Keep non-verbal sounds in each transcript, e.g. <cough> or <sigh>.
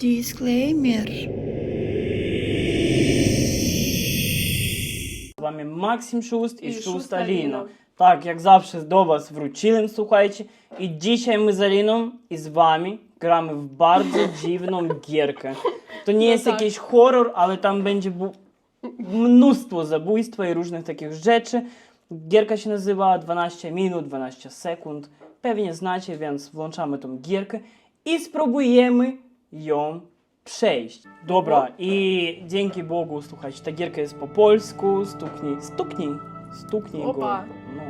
Дисклеймер. З вами Максим Шуст і, і Шуст Аліна. Так, як завжди, до вас вручили, слухаючи. І дійсно ми з Аліном і з вами грами в bardzo dziwną гірка. То не ну є якийсь хорор, але там буде mnóstwo zabójstwa i różnych takich rzeczy. Gierka się nazywa 12 minut, 12 sekund. Pewnie znacie, więc włączamy tą gierkę i spróbujemy ją przejść. Dobra, i dzięki Bogu, słuchajcie, ta gierka jest po polsku. Stuknij, stuknij, stuknij go. Opa. No.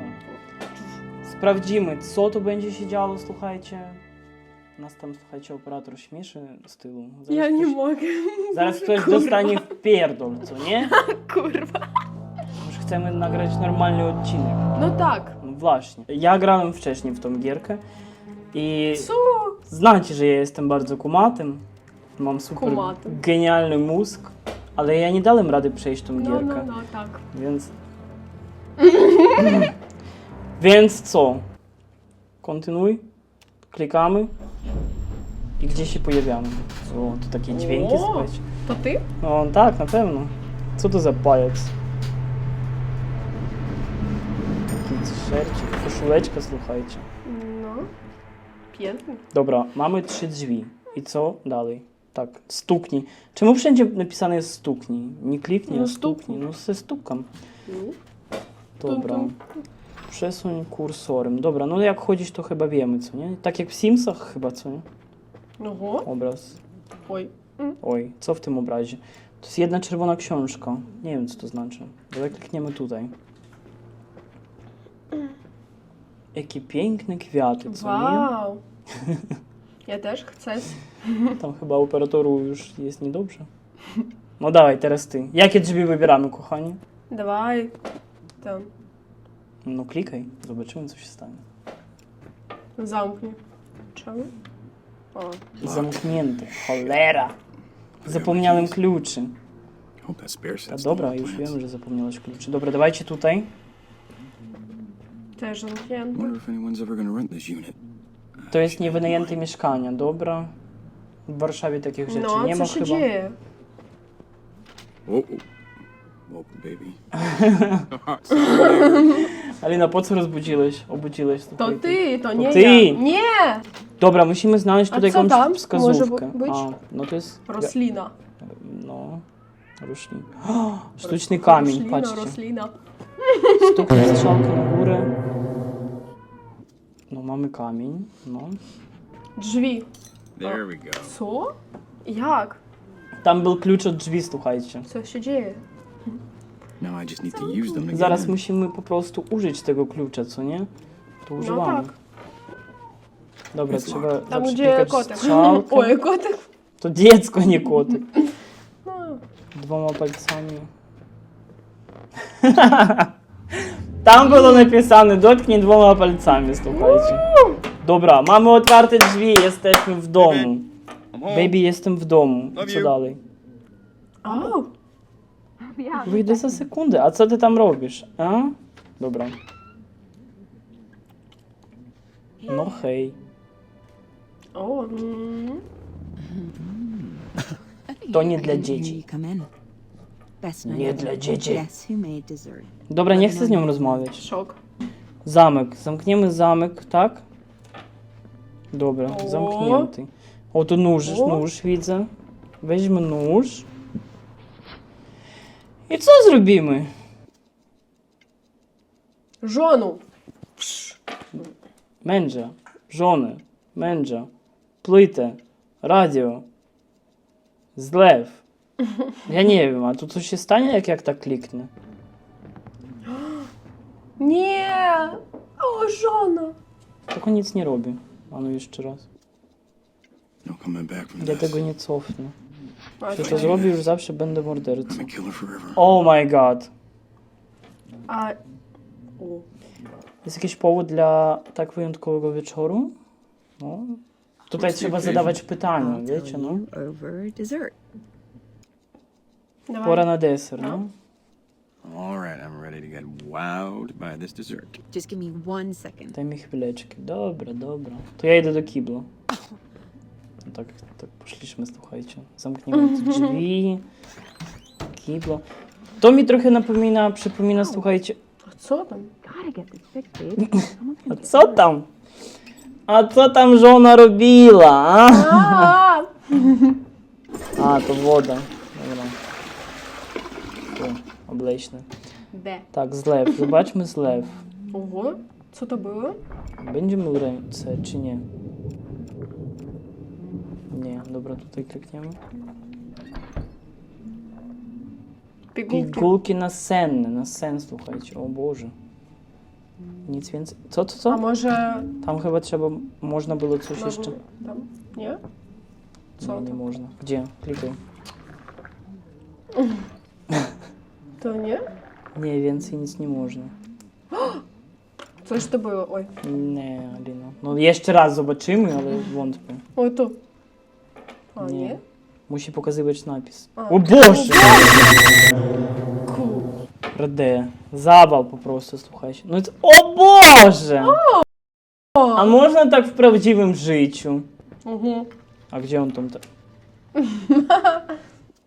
Sprawdzimy, co tu będzie się działo, słuchajcie. Nas tam, słuchajcie, operator śmieszy z tyłu. Ja nie ktoś- mogę. <laughs> Zaraz ktoś Kurwa. dostanie w pierdol, co nie? <laughs> Kurwa. Już chcemy nagrać normalny odcinek. No tak. No właśnie. Ja grałem wcześniej w tą gierkę i Co? znacie, że ja jestem bardzo kumatym. Mam super genialny mózg, ale ja nie dałem rady przejść tą No, gierkę. no, no, tak. Więc. <laughs> Więc co? Kontynuuj. Klikamy. I gdzie się pojawiamy? Co? Tu takie dźwięki O! słychać. To ty? No tak, na pewno. Co to za pajac? Taki szercik, koszuleczka, słuchajcie. Dobra, mamy trzy drzwi. I co dalej? Tak, stukni. Czemu wszędzie napisane jest stukni, Nie kliknij, No, no. No se stukam. Mhm. Dobra. Przesuń kursorem. Dobra, no jak chodzić to chyba wiemy, co nie? Tak jak w Simsach chyba, co nie? No Oho. Obraz. Oj. Mm. Oj, co w tym obrazie? To jest jedna czerwona książka. Nie wiem, co to znaczy. Ale klikniemy tutaj. Jakie piękne kwiaty, co nie? Wow! Ja też chcę. <laughs> Tam chyba operatoru już jest niedobrze. No dawaj, teraz ty. Jakie drzwi wybieramy, kochani? Dawaj. Tam. No klikaj, zobaczymy co się stanie. Zamknij. Czemu? O. Zamknięte, cholera. Zapomniałem kluczy. Hope dobra, już wiem, że zapomniałeś kluczy. Dobra, dawajcie tutaj. Też zamknięte. To jest niewynajęte mieszkanie, dobra? W Warszawie takich rzeczy No, nie co ma się chyba. dzieje? Whoa, whoa. Woke baby. <laughs> Alina, po co rozbudziłeś? Obudziłeś To ty, to nie ty. ja. Nie! Dobra, musimy znaleźć tutaj co jakąś może być? A, no to jest. Roslina. No. Roślin. O, <gasps> sztuczny kamień, roślina, patrzcie. Roslina. Stuknij strzałkę na górę. No, mamy kamień, no. Drzwi. There we go. Co? Jak? Tam był klucz od drzwi, słuchajcie. Co się dzieje? Now I just need to use them to get Zaraz in. musimy po prostu użyć tego klucza, co nie? To No używamy. tak. Dobra, Jest trzeba Tam gdzie kotek. strzałkę. <laughs> Ой, kotek. To dziecko, nie kotek. No. Dwoma palcami. Tam było napisane, dotknij dwoma palcami, słuchajcie. Dobra, mamy otwarte drzwi, jesteśmy w domu. I'm home. Baby, jestem w domu. Love Co you. dalej? O, Wyjdę za sekundę. A co ty tam robisz? A? Dobra. No hej. o, mm. To nie dla Here dzieci. you come in. Best night Nie ever. dla dzieci. Guess who made dessert? Dobra, nie chcę z nią rozmawiać. Szok. Zamek. Zamkniemy zamek, Ja nie wiem, a tu coś się stanie, jak, jak tak kliknę? Nie! O, żona. Tylko nic nie robię. A no jeszcze raz. No coming back from Ja this. tego nie cofnę. Jeśli to czekaj. zrobię, już zawsze będę mordercą. I'm a killer forever. Oh my god. A... O. Jest jakiś powód dla tak wyjątkowego wieczoru? No. Tutaj trzeba zadawać pytania, wiecie, no. over dessert. Dawaj. Pora na deser, no. All right, I'm ready to get wowed by this dessert. Just give me one second. Daj mi chwileczkę. Dobra, dobra. To ja idę do kibla. No tak, tak poszliśmy, słuchajcie. Zamkniemy te drzwi. Kiblo. To mi trochę napomina, przypomina, słuchajcie, А co tam? Gotta get this fixed, babe. Someone's a gonna get co tam? A co tam żona robiła? A, A, to woda. Dobra. Tu, obleśny. Б. Tak, zlew. Zobaczmy zlew. Ого, co to było? Będzie mył ręce, czy nie? Nie, dobra, tutaj klikniemy. Pigułki. Pigułki nasenne, na sen, słuchajcie, o Boże. Nic więcej. Co, co, co? A może... Tam chyba trzeba, można było coś na jeszcze. górę? Tam? Nie? Co Nie, nie to? można. Gdzie? Klikaj. То ні? Ні, він синіць не можна. Це ж тобі, ой. Не, Аліна. Ну я ще раз побачимо, але <gasps> вонтпи. Типу. Ой, то. А, ні. ні. Мусі показувати напис. А. О боже! Кул. Раде. Забав попросту, слухач. Ну це... О боже! О! А можна так в правдивому житті? Угу. А где он там-то? <laughs>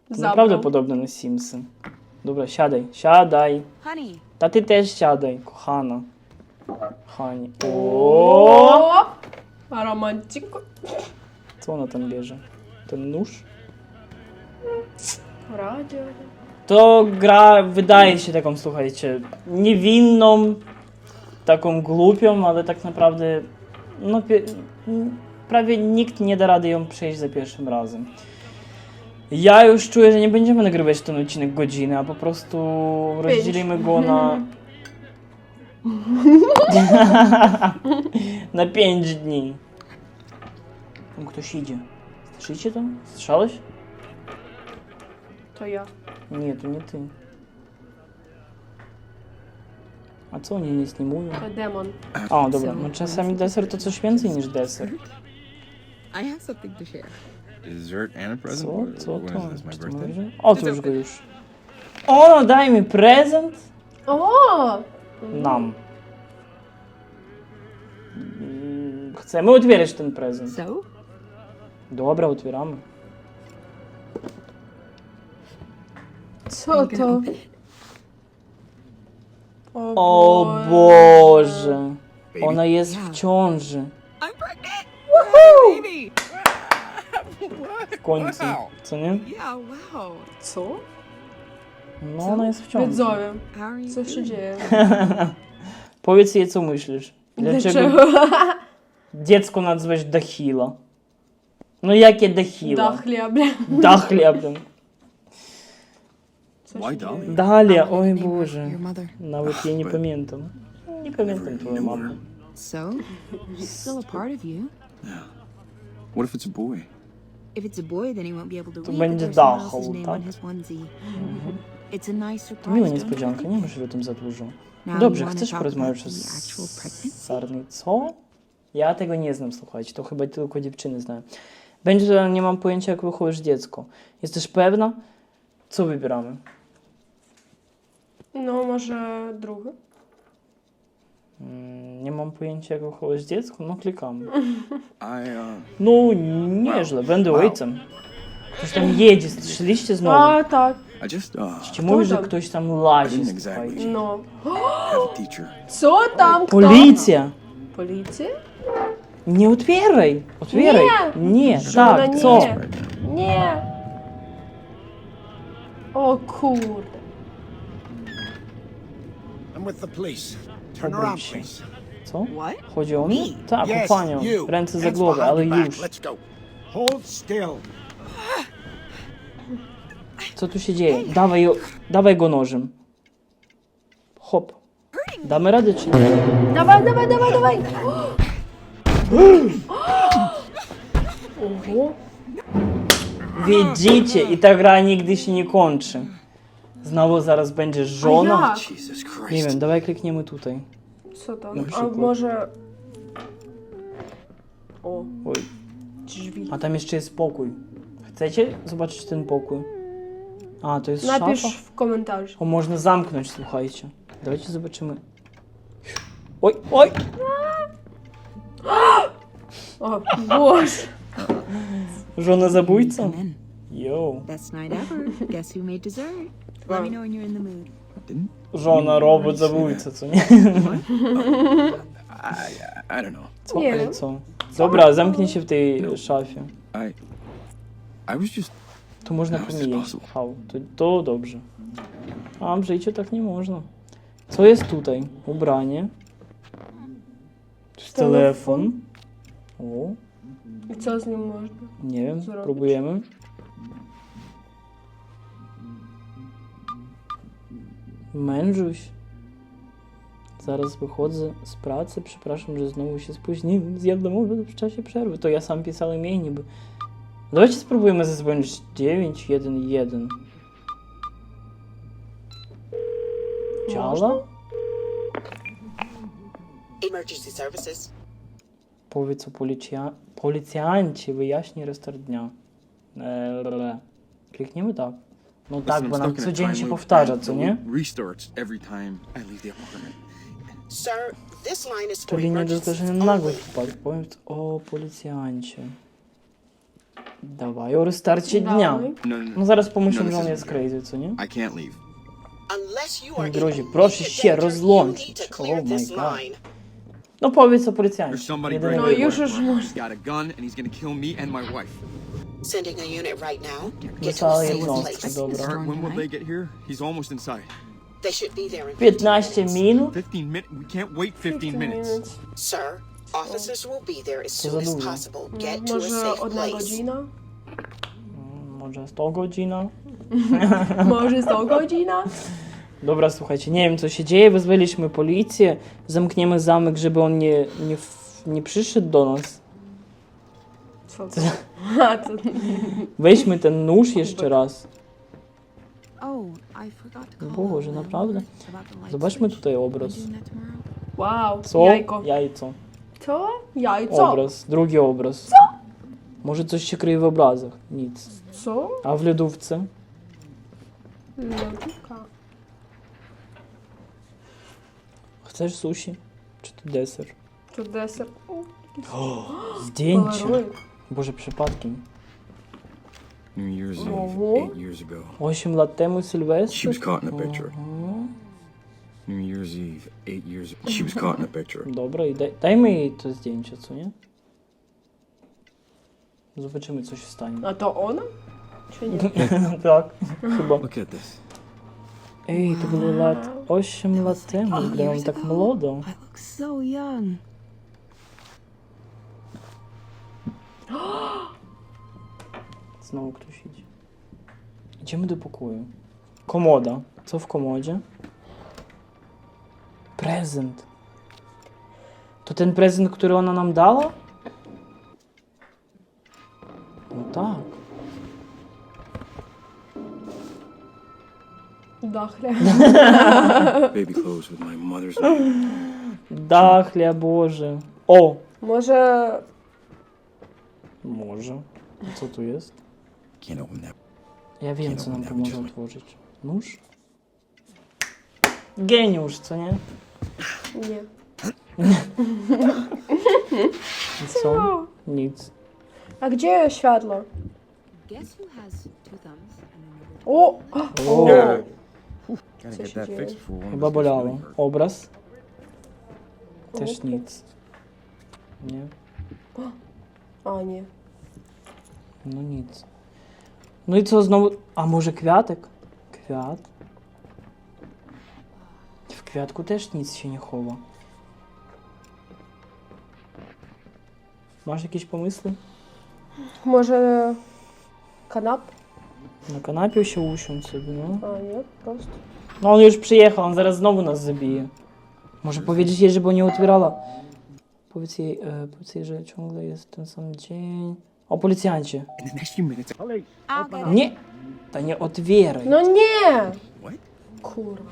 Неправдоподобно на Сімси. Dobra, siadaj, siadaj. Honey. Ta ty też siadaj, kochana. Honey, O! O! Romanciku. Co ona tam bierze? Ten nóż? Radio. To gra wydaje się taką, słuchajcie, niewinną, taką głupią, ale tak naprawdę no, prawie nikt nie da rady ją przejść za pierwszym razem. Ja już czuję, że nie będziemy nagrywać ten odcinek godziny, a po prostu Pięć. rozdzielimy go na. <laughs> na 5 dni. Tam ktoś idzie. Słyszycie to? Słyszałeś? To ja. Nie, to nie ty. A co oni nic nie mówią? To demon. O, dobra, no czasami deser to coś więcej niż deser. I have something to share. Dessert and a present? Co? What- Co when to? is this, my Czy to birthday? Otóż go już. O, daj mi prezent О! nam. Mm, Chcemy otwierać ten prezent. So, Dobra, otwieramy. Co to? O O Boże. Ona jest w ciąży. I'm pregnant! Woohoo! Baby! в конці. Це не? Це? Ну, вона і в чому. Відзові. Це що діє? <laughs> Поліцейцю мислиш. Для чого? <laughs> Дєцьку назвеш Дахіла. Ну як я Дахіла? Дахлія, бля. Дахлія, бля. Далі, ой боже. Навіть я не пам'ятаю. Не пам'ятаю твою маму. So, she's still a part of you. Yeah. What if it's a boy? If it's a boy, then he won't be able to To read będzie name tak? onesie. It's a nice To surprise. miła niespodzianka, nie myśl o tym za dużo. Dobrze, chcesz porozmawiać z? Sarny? Co? Ja tego nie znam, słuchajcie, to chyba tylko dziewczyny znają. Będzie, że nie mam pojęcia, jak wychowujesz dziecko. Jesteś pewna? Co wybieramy? No, może drugi? Mm, Nie mam pojęcia, jak wychowujesz dziecko? No klikamy. I, uh, No, nieźle, będę Wow. ojcem. Ktoś tam jedzie, słyszeliście znowu? A, tak. I just, uh, Ci mówisz, że tam? ktoś tam I lazi, didn't exactly słuchajcie. No. have a teacher. Co tam? Kto? Policja! Policja? Nie otwieraj! Otwieraj! Nie, Żona tak, nie. co? Nie. O kurde. I'm with the police. No. Turn around, please. Co? Chodzi o mnie? Tak, o panią. Ręce za głowę, ale już. Hold still. Co tu się dzieje? Dawaj, dawaj go nożem. Hop. Damy radę czy nie? Dawaj, dawaj, dawaj, dawaj! Widzicie, i ta gra nigdy się nie kończy. Znowu zaraz będzie żona. jak? Jesus Nie wiem, dawaj klikniemy tutaj. Co tam? Na A przykład. może... O, Oj, drzwi. a tam jeszcze jest pokój. Chcecie zobaczyć ten pokój? A, to jest Napisz szafa? w komentarzu. O, można zamknąć, słuchajcie. Dawajcie zobaczymy. Oj, oj! <gasps> O, Boże. Żona zabójca? Come in. Yo. Best night ever. Guess who made dessert? Let me know when you're in the mood. Didn't Żona, robot, zabójca, co nie? <laughs> I? I don't know. Co? Nie Ale co? Dobra, zamknij się w tej szafie. I. I was just. Tu można No, pomijać. sposób. Hał, to, to dobrze. A w życiu tak nie można. Co jest tutaj? Ubranie. To telefon. O, I co z nim można? nie wiem, Zrobić? próbujemy. Mężuś. Zaraz wychodzę z pracy, przepraszam, że znowu się spóźniłem. Zjadłem obiad w czasie przerwy, to ja sam pisałem jej niby. Dawajcie spróbujemy zadzwonić 911. Działa? Emergency services. Powiedz o policja policjanci, wyjaśni restart dnia. Eee, klikniemy tak. No tak, bo nam codziennie time się powtarza, co nie? Restarts every time I leave the apartment. Sir, this line is for Czyli nie do emergencies zdarzenia nagłych only. wpadł. Powiem o policjancie. Dawaj, o restarcie dnia. Dawaj. No, no, no. No zaraz pomyślą, No, że on jest crazy, co nie? I can't leave. Unless you are Grozi, proszę immediate się danger, rozłączyć. you need to clear Oh my this God. line. No powiedz o There's policjancie. somebody Jedyny breaking No już już my można. He's got a gun and he's gonna kill me and my wife. Sending a unit right now. Get to a safe place. When will they get here? He's almost inside. They should be there in 15 minut? 15 minutes? We can't wait 15 minutes. Sir, officers will be there as soon as possible. Mm, get to a Może safe place. Mm, godzina? <laughs> Może 100 godzina? Może 100 godzina? Dobra, słuchajcie, nie wiem co się dzieje, wezwaliśmy policję, zamkniemy zamek, żeby on nie, nie, nie przyszedł do nas. Co to? A, to... Weźmy ten nóż jeszcze raz. Oh, I forgot to call. Boże, um, naprawdę. about the light Zobaczmy switch. tutaj Am I obraz. doing that tomorrow? Wow, Co? jajko. Jajco. Co? Jajco. Obraz, drugi obraz. Co? Może coś się kryje w Boże, przypadkiem. New Year's Eve, Oh. eight years ago. 8 lat temu Sylwester? She was caught in a picture. New Year's Eve, eight years ago. She was caught in a picture. Dobra, i daj, dajmy jej to zdjęcie, co nie? Zobaczymy, co się stanie. A to ona? Czy nie? tak, chyba. Look at this. Ej, to było lat 8 lat temu, wyglądam tak młodo. I look so young. Znowu ktoś idzie. Idziemy do pokoju. Komoda. Co w komodzie? Prezent. To ten prezent, który ona nam dała? No tak. Dachle. Baby clothes with my mother's name. Dachlia Boże. O! Może... Może. Co tu jest? That. Ja wiem, co nam pomoże otworzyć. Nóż? Geniusz, co nie? Nie. Co? Nic. A gdzie światło? Guess who has two thumbs and another? O! o. Yeah. Co się dzieje? Chyba bolało. Obraz? Też nic. Nie? A, nie. No nic. No i co znowu? A może kwiatek? Kwiat? W kwiatku też nic się nie chowa. Masz jakieś pomysły? Może... Kanap? Na kanapie się usiądź sobie, no. A, nie, prosto. No on już przyjechał, on zaraz znowu nas zabije. Może powiedzieć jej, żeby nie otwierała. Powiedz jej, e, powiedz że ciągle jest ten sam dzień. O policjancie. In the next few minutes. Police, I'll open get up. Nie! To nie otwieraj. No nie! What? Kurwa.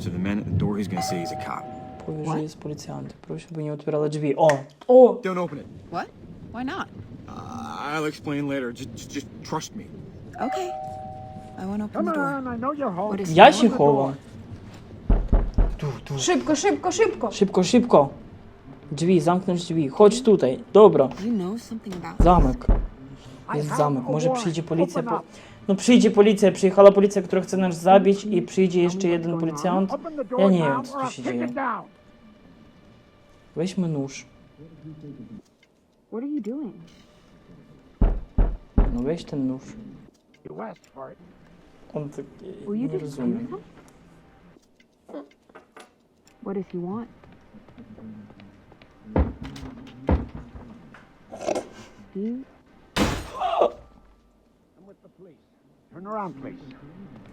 So the man at the door, he's gonna say he's a cop. Powiedz, że jest policjantem. Proszę, by nie otwierała drzwi. O! O! Don't open it. What? Why not? Uh, I'll explain later. Just, just, just trust me. Okay. I won't open Come the door. on, I know you're home. What is Ja się chowam. Szybko, szybko, szybko! Szybko, szybko. Drzwi, zamknąć drzwi. Chodź tutaj. Dobra. You know something about Zamek. Jest zamek. Może przyjdzie policja. Po... No przyjdzie policja, przyjechała policja, która chce nas zabić i przyjdzie jeszcze jeden policjant. Ja nie wiem, co tu się dzieje. Weźmy nóż. What are you doing? No weź ten nóż. On tak nie rozumie. Him? What does he want? Steve? I'm with the police. Turn around, please.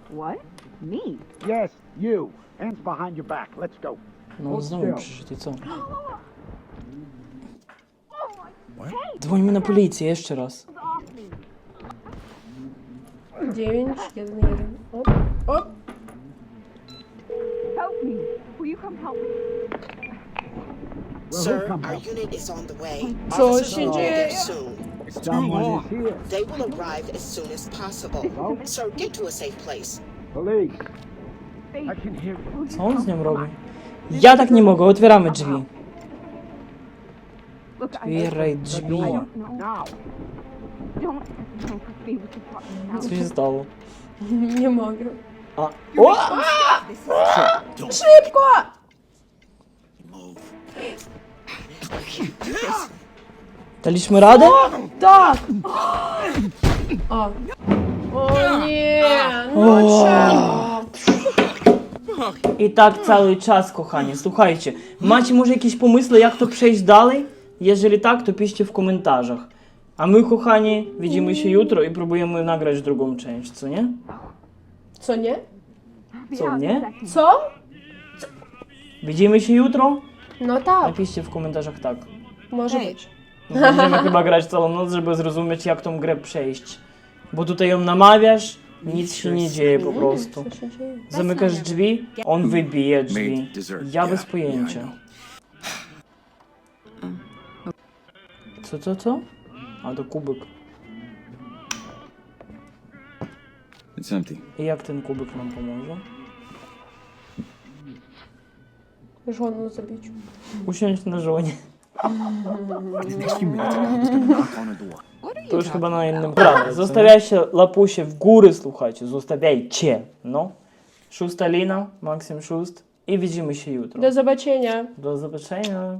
What? Me? Yes, you. Hands behind your back. Let's go. No on znowu przyszedł i co? What? Dzwońmy na policję jeszcze raz. 9, 1, 1. Op, op. help me? Sir, our unit is on the way. Co Officers się will be there dzieje? soon. Someone is here. They will arrive as soon as possible. Sir, get to a safe place. Police. I can hear you. Co on z nią robi? Ja tak nie mogę, otwieramy drzwi. Look, I Otwieraj drzwi. Now. Don't don't be with the fucking Co się stało? Nie mogę. A. O! Szybko! Daliśmy radę? Tak! O. O nie! No czemu? I tak cały czas, kochani. Słuchajcie, macie może jakieś pomysły, jak to przejść dalej? Jeżeli tak, to piszcie w komentarzach. A my, kochani, widzimy się jutro i próbujemy nagrać drugą część, co nie? Co nie? Co nie? Co? Widzimy się jutro? No tak, Napiszcie w komentarzach tak. może być. No, będziemy chyba grać całą noc, żeby zrozumieć, jak tą grę przejść. Bo tutaj ją namawiasz, nic się nie dzieje po prostu. Co się dzieje? Zamykasz drzwi, on wybije drzwi. Ja bez pojęcia. Co, co, co? A to kubek. It's empty. I jak ten kubek nam pomoże? Her door. What are To już chyba na innym kanale. Zostawiajcie lapusie w góry, słuchajcie. Zostawiajcie. No. Szósta lina, Maksim Szóst. I widzimy się jutro. Do zobaczenia. Do zobaczenia.